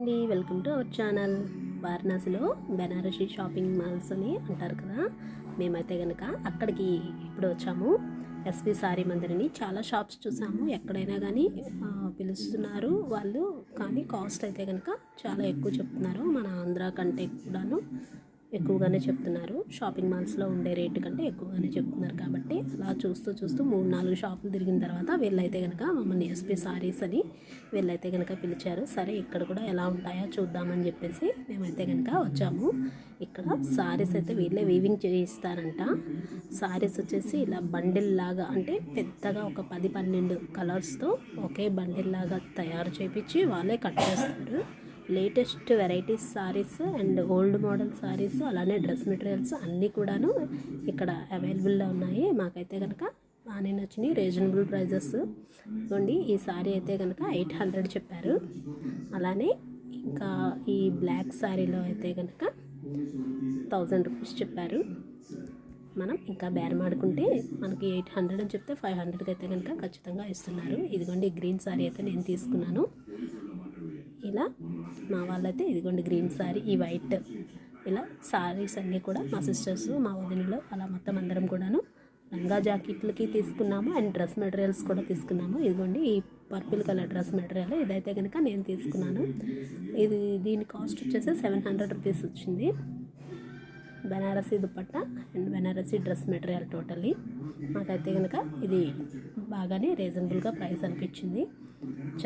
అండి. Welcome to our channel వారణాసిలో Banarasi shopping malls అని అంటారు కదా. మేమైతే కనుక అక్కడికి ఇప్పుడు వచ్చాము. ఎస్వి సారీ మందిరని చాలా షాప్స్ చూసాము. ఎక్కడైనా కానీ పిలుస్తున్నారు వాళ్ళు. కానీ కాస్ట్ అయితే కనుక చాలా ఎక్కువ చెప్తున్నారు. మన ఆంధ్ర కంటే కూడాను. ఎక్కువగానే చెప్తున్నారు. షాపింగ్ మాల్స్లో ఉండే రేటు కంటే ఎక్కువగానే చెప్తున్నారు కాబట్టి అలా చూస్తూ చూస్తూ మూడు నాలుగు షాపులు తిరిగిన తర్వాత వీళ్ళైతే కనుక మమ్మల్ని ఎస్పీ సారీస్ అని వీళ్ళైతే కనుక పిలిచారు. సరే ఇక్కడ కూడా ఎలా ఉంటాయో చూద్దామని చెప్పేసి మేమైతే కనుక వచ్చాము. ఇక్కడ సారీస్ అయితే వీళ్ళే వీవింగ్ చేయిస్తారంట. సారీస్ వచ్చేసి ఇలా బండిల్ లాగా అంటే పెద్దగా ఒక పది పన్నెండు కలర్స్తో ఒకే బండిల్ లాగా తయారు చేపించి వాళ్ళే కట్ చేస్తారు. Latest varieties saris and old model saris అలానే డ్రెస్ మెటీరియల్స్ అన్నీ కూడాను ఇక్కడ అవైలబుల్లో ఉన్నాయి. మాకైతే కనుక బాగానే నచ్చినాయి రీజనబుల్ ప్రైజెస్ ఇవ్వండి ఈ సారీ అయితే కనుక ఎయిట్ హండ్రెడ్ చెప్పారు. అలానే ఇంకా ఈ బ్లాక్ సారీలో అయితే కనుక థౌజండ్ రూపీస్ చెప్పారు. మనం ఇంకా బేరం ఆడుకుంటే మనకి ఎయిట్ హండ్రెడ్ అని చెప్తే ఫైవ్ హండ్రెడ్కి అయితే కనుక ఖచ్చితంగా ఇస్తున్నారు. ఇదిగోండి గ్రీన్ సారీ అయితే నేను తీసుకున్నాను. ఇలా మా వాళ్ళైతే ఇదిగోండి గ్రీన్ సారీ ఈ వైట్ ఇలా సారీస్ అన్నీ కూడా మా సిస్టర్స్ మా వదినలు అలా మొత్తం అందరం కూడాను లంగా జాకెట్లకి తీసుకున్నాము అండ్ డ్రెస్ మెటీరియల్స్ కూడా తీసుకున్నాము. ఇదిగోండి ఈ పర్పుల్ కలర్ డ్రెస్ మెటీరియల్ ఇదైతే కనుక నేను తీసుకున్నాను. ఇది దీని కాస్ట్ వచ్చేసి సెవెన్ హండ్రెడ్ రూపీస్ వచ్చింది. Banarasi dupatta and Banarasi dress material totally. మాకైతే కనుక ఇది బాగానే రీజనబుల్గా ప్రైస్ అనిపించింది.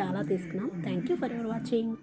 చాలా తీసుకున్నాం. Thank you for your watching.